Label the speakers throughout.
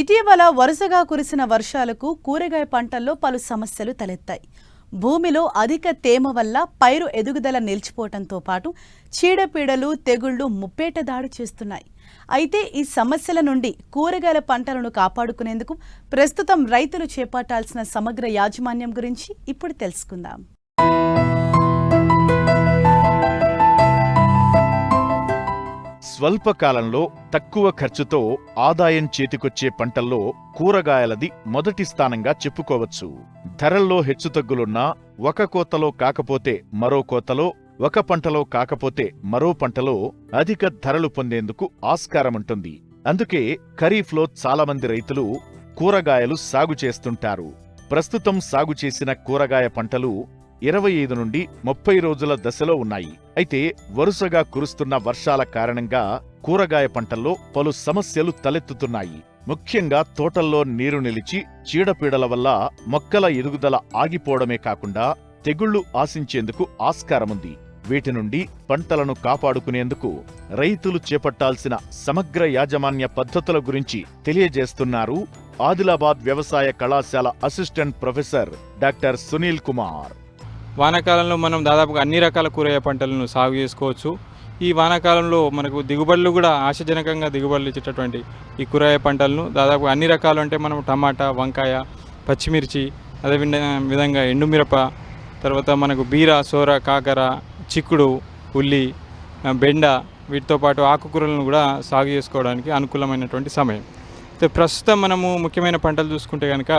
Speaker 1: ఇటీవల వరుసగా కురిసిన వర్షాలకు కూరగాయ పంటల్లో పలు సమస్యలు తలెత్తాయి. భూమిలో అధిక తేమ వల్ల పైరు ఎదుగుదల నిలిచిపోవడంతో పాటు చీడపీడలు తెగుళ్ళు ముప్పేట దాడి చేస్తున్నాయి. అయితే ఈ సమస్యల నుండి కూరగాయల పంటలను కాపాడుకునేందుకు ప్రస్తుతం రైతులు చేపట్టాల్సిన సమగ్ర యాజమాన్యం గురించి ఇప్పుడు తెలుసుకుందాం.
Speaker 2: స్వల్పకాలంలో తక్కువ ఖర్చుతో ఆదాయం చేతికొచ్చే పంటల్లో కూరగాయలది మొదటి స్థానంగా చెప్పుకోవచ్చు. ధరల్లో హెచ్చుతగ్గులున్నా ఒక కోతలో కాకపోతే మరో కోతలో ఒక పంటలో కాకపోతే మరో పంటలో అధిక ధరలు పొందేందుకు ఆస్కారముంటుంది. అందుకే ఖరీఫ్లో చాలామంది రైతులు కూరగాయలు సాగు చేస్తుంటారు. ప్రస్తుతం సాగు చేసిన కూరగాయ పంటలు ఇరవై ఐదు నుండి ముప్పై రోజుల దశలో ఉన్నాయి. అయితే వరుసగా కురుస్తున్న వర్షాల కారణంగా కూరగాయ పంటల్లో పలు సమస్యలు తలెత్తుతున్నాయి. ముఖ్యంగా తోటల్లో నీరు నిలిచి చీడపీడల వల్ల మొక్కల ఎదుగుదల ఆగిపోవడమే కాకుండా తెగుళ్ళు ఆశించేందుకు ఆస్కారముంది. వీటి నుండి పంటలను కాపాడుకునేందుకు రైతులు చేపట్టాల్సిన సమగ్ర యాజమాన్య పద్ధతుల గురించి తెలియజేస్తున్నారు ఆదిలాబాద్ వ్యవసాయ కళాశాల assistant professor doctor Sunil Kumar.
Speaker 3: వానాకాలంలో మనం దాదాపుగా అన్ని రకాల కూరగాయ పంటలను సాగు చేసుకోవచ్చు. ఈ వానాకాలంలో మనకు దిగుబడులు కూడా ఆశాజనకంగా దిగుబడులు ఇచ్చేటటువంటి ఈ కూరగాయ పంటలను దాదాపు అన్ని రకాలు అంటే మనం టమాటా వంకాయ పచ్చిమిర్చి అదే విధంగా ఎండుమిరప తర్వాత మనకు బీర సోర కాకర చిక్కుడు ఉల్లి బెండ వీటితో పాటు ఆకుకూరలను కూడా సాగు చేసుకోవడానికి అనుకూలమైనటువంటి సమయం. అయితే ప్రస్తుతం మనము ముఖ్యమైన పంటలు చూసుకుంటే కనుక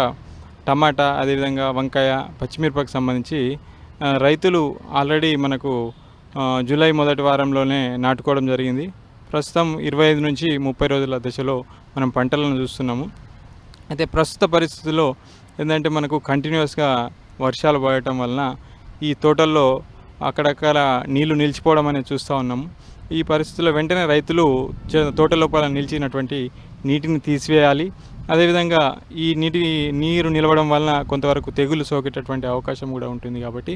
Speaker 3: టమాటా అదేవిధంగా వంకాయ పచ్చిమిరపకు సంబంధించి రైతులు ఆల్రెడీ మనకు జూలై మొదటి వారంలోనే నాటుకోవడం జరిగింది. ప్రస్తుతం ఇరవై ఐదు నుంచి ముప్పై రోజుల దశలో మనం పంటలను చూస్తున్నాము. అయితే ప్రస్తుత పరిస్థితుల్లో ఏంటంటే మనకు కంటిన్యూస్గా వర్షాలు పడటం వలన ఈ తోటల్లో అక్కడక్కడ నీళ్ళు నిలిచిపోవడం అనేది చూస్తూ ఉన్నాము. ఈ పరిస్థితుల్లో వెంటనే రైతులు తోట లోపల నిలిచినటువంటి నీటిని తీసివేయాలి. అదేవిధంగా ఈ నీటి నీరు నిలవడం వలన కొంతవరకు తెగులు సోకేటటువంటి అవకాశం కూడా ఉంటుంది కాబట్టి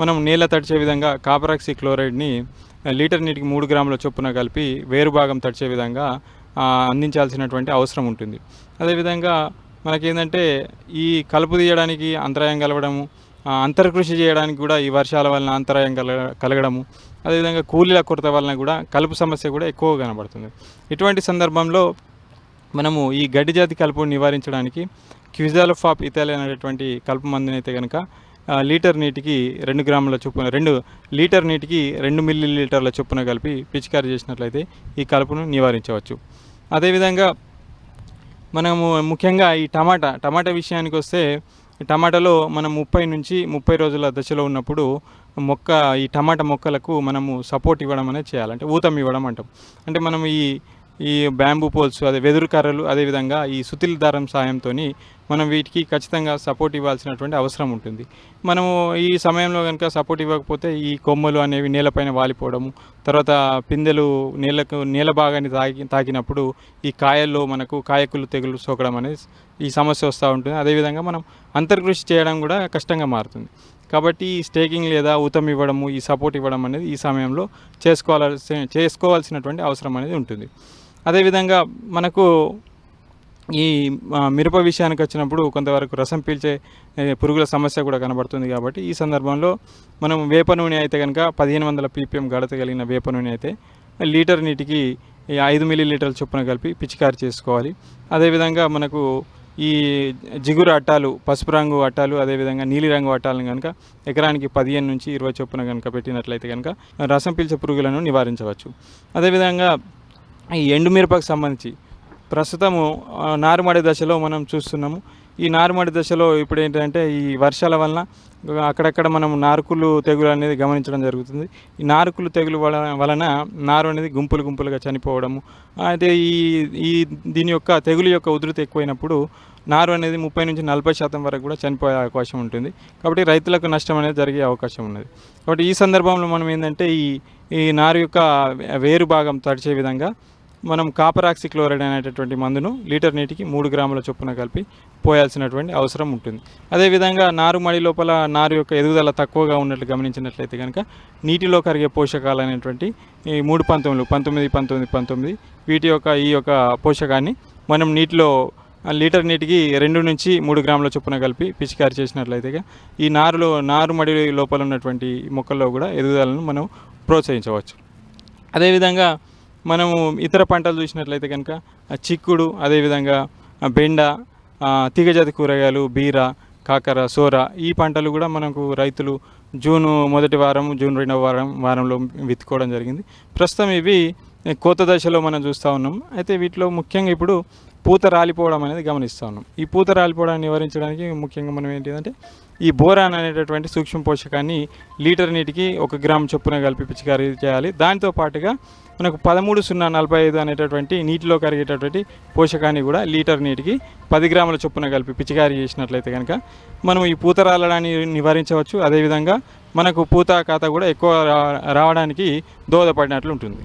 Speaker 3: మనం నేల తడిచే విధంగా కాపరాక్సి క్లోరైడ్ని లీటర్ నీటికి మూడు గ్రాముల చొప్పున కలిపి వేరు భాగం తడిచే విధంగా అందించాల్సినటువంటి అవసరం ఉంటుంది. అదేవిధంగా మనకేంటంటే ఈ కలుపు తీయడానికి అంతరాయం కలగడము అంతర్కృషి చేయడానికి కూడా ఈ వర్షాల వలన అంతరాయం కలగ కలగడము అదేవిధంగా కూలీల కొరత వలన కూడా కలుపు సమస్య కూడా ఎక్కువగా కనబడుతుంది. ఇటువంటి సందర్భంలో మనము ఈ గడ్డి జాతి కలుపును నివారించడానికి క్విజాలఫాప్ ఇథాలి అనేటువంటి కలుపు మందుని అయితే కనుక లీటర్ నీటికి రెండు గ్రాముల చొప్పున రెండు లీటర్ నీటికి రెండు మిల్లీ లీటర్ల చొప్పున కలిపి పిచికారీ చేసినట్లయితే ఈ కలుపును నివారించవచ్చు. అదేవిధంగా మనము ముఖ్యంగా ఈ టమాటా టమాటా విషయానికి వస్తే టమాటాలో మనం ముప్పై నుంచి ముప్పై రోజుల దశలో ఉన్నప్పుడు మొక్క ఈ టమాటా మొక్కలకు మనము సపోర్ట్ ఇవ్వడం అనేది చేయాలి. అంటే ఊతం ఇవ్వడం అంటాం. అంటే మనం ఈ ఈ బ్యాంబూ పోల్స్ అదే వెదురు కర్రలు అదేవిధంగా ఈ సుతిల్ దారం సాయంతో మనం వీటికి ఖచ్చితంగా సపోర్ట్ ఇవ్వాల్సినటువంటి అవసరం ఉంటుంది. మనము ఈ సమయంలో కనుక సపోర్ట్ ఇవ్వకపోతే ఈ కొమ్మలు అనేవి నేలపైన వాలిపోవడము తర్వాత పిందెలు నేలకు నేల భాగాన్ని తాకి తాకినప్పుడు ఈ కాయల్లో మనకు కాయకులు తెగులు సోకడం అనేది ఈ సమస్య వస్తూ ఉంటుంది. అదేవిధంగా మనం అంతర్కృషి చేయడం కూడా కష్టంగా మారుతుంది. కాబట్టి ఈ స్టేకింగ్ లేదా ఊతం ఇవ్వడము ఈ సపోర్ట్ ఇవ్వడం అనేది ఈ సమయంలో చేసుకోవాల్సి చేసుకోవాల్సినటువంటి అవసరం అనేది ఉంటుంది. అదేవిధంగా మనకు ఈ మిరప విషయానికి వచ్చినప్పుడు కొంతవరకు రసం పీల్చే పురుగుల సమస్య కూడా కనబడుతుంది కాబట్టి ఈ సందర్భంలో మనం వేప నూనె అయితే కనుక పదిహేను వందల పీపీఎం గడత కలిగిన వేప నూనె అయితే లీటర్ నీటికి ఐదు మిల్లీ లీటర్ల చొప్పున కలిపి పిచికారి చేసుకోవాలి. అదేవిధంగా మనకు ఈ జిగురు అట్టాలు పసుపు రంగు అట్టాలు అదేవిధంగా నీలిరంగు అట్టాలను కనుక ఎకరానికి పదిహేను నుంచి ఇరవై చొప్పున కనుక పెట్టినట్లయితే కనుక రసం పీల్చే పురుగులను నివారించవచ్చు. అదేవిధంగా ఈ ఎండుమిరపకు సంబంధించి ప్రస్తుతము నారుమడి దశలో మనం చూస్తున్నాము. ఈ నారుమడి దశలో ఇప్పుడు ఏంటంటే ఈ వర్షాల వలన అక్కడక్కడ మనం నారుకులు తెగులు అనేది గమనించడం జరుగుతుంది. ఈ నారుకులు తెగులు వలన వలన నారు అనేది గుంపులు గుంపులుగా చనిపోవడము. అయితే ఈ ఈ దీని యొక్క తెగులు యొక్క ఉధృతి ఎక్కువైనప్పుడు నారు అనేది ముప్పై నుంచి నలభై శాతం వరకు కూడా చనిపోయే అవకాశం ఉంటుంది. కాబట్టి రైతులకు నష్టం అనేది జరిగే అవకాశం ఉన్నది. కాబట్టి ఈ సందర్భంలో మనం ఏంటంటే ఈ ఈ నారు యొక్క వేరు భాగం తడిచే విధంగా మనం కాపరాక్సి క్లోరైడ్ అనేటటువంటి మందును లీటర్ నీటికి మూడు గ్రాముల చొప్పున కలిపి పోయాల్సినటువంటి అవసరం ఉంటుంది. అదేవిధంగా నారు మడి లోపల నారు యొక్క ఎదుగుదల తక్కువగా ఉన్నట్లు గమనించినట్లయితే కనుక నీటిలో కరిగే పోషకాలు అనేటువంటి ఈ మూడు పంతొమ్మిది పంతొమ్మిది పంతొమ్మిది పంతొమ్మిది వీటి యొక్క ఈ యొక్క పోషకాన్ని మనం నీటిలో లీటర్ నీటికి రెండు నుంచి మూడు గ్రాముల చొప్పున కలిపి పిచికారి చేసినట్లయితే ఈ నారులో నారు మడి లోపల ఉన్నటువంటి మొక్కల్లో కూడా ఎదుగుదలను మనం ప్రోత్సహించవచ్చు. అదేవిధంగా మనము ఇతర పంటలు చూసినట్లయితే కనుక చిక్కుడు అదేవిధంగా బెండ తీగజాతి కూరగాయలు బీర కాకర సోర ఈ పంటలు కూడా మనకు రైతులు జూను మొదటి వారం జూన్ రెండవ వారం వారంలో విత్తుకోవడం జరిగింది. ప్రస్తుతం ఇవి కోత దశలో మనం చూస్తూ ఉన్నాం. అయితే వీటిలో ముఖ్యంగా ఇప్పుడు పూత రాలిపోవడం అనేది గమనిస్తూ ఉన్నాం. ఈ పూత రాలిపోవడాన్ని నివారించడానికి ముఖ్యంగా మనం ఏంటిదంటే ఈ బోరాన్ అనేటటువంటి సూక్ష్మ పోషకాన్ని లీటర్ నీటికి ఒక గ్రామ్ చొప్పున కలిపి పిచికారీ చేయాలి. దాంతో పాటుగా మనకు పదమూడు సున్నా నలభై ఐదు అనేటటువంటి నీటిలో కరిగేటటువంటి పోషకాన్ని కూడా లీటర్ నీటికి పది గ్రాముల చొప్పున కలిపి పిచికారీ చేసినట్లయితే కనుక మనం ఈ పూత రాలడాన్ని నివారించవచ్చు. అదేవిధంగా మనకు పూత ఖాతా కూడా ఎక్కువ రావడానికి దోహదపడినట్లు ఉంటుంది.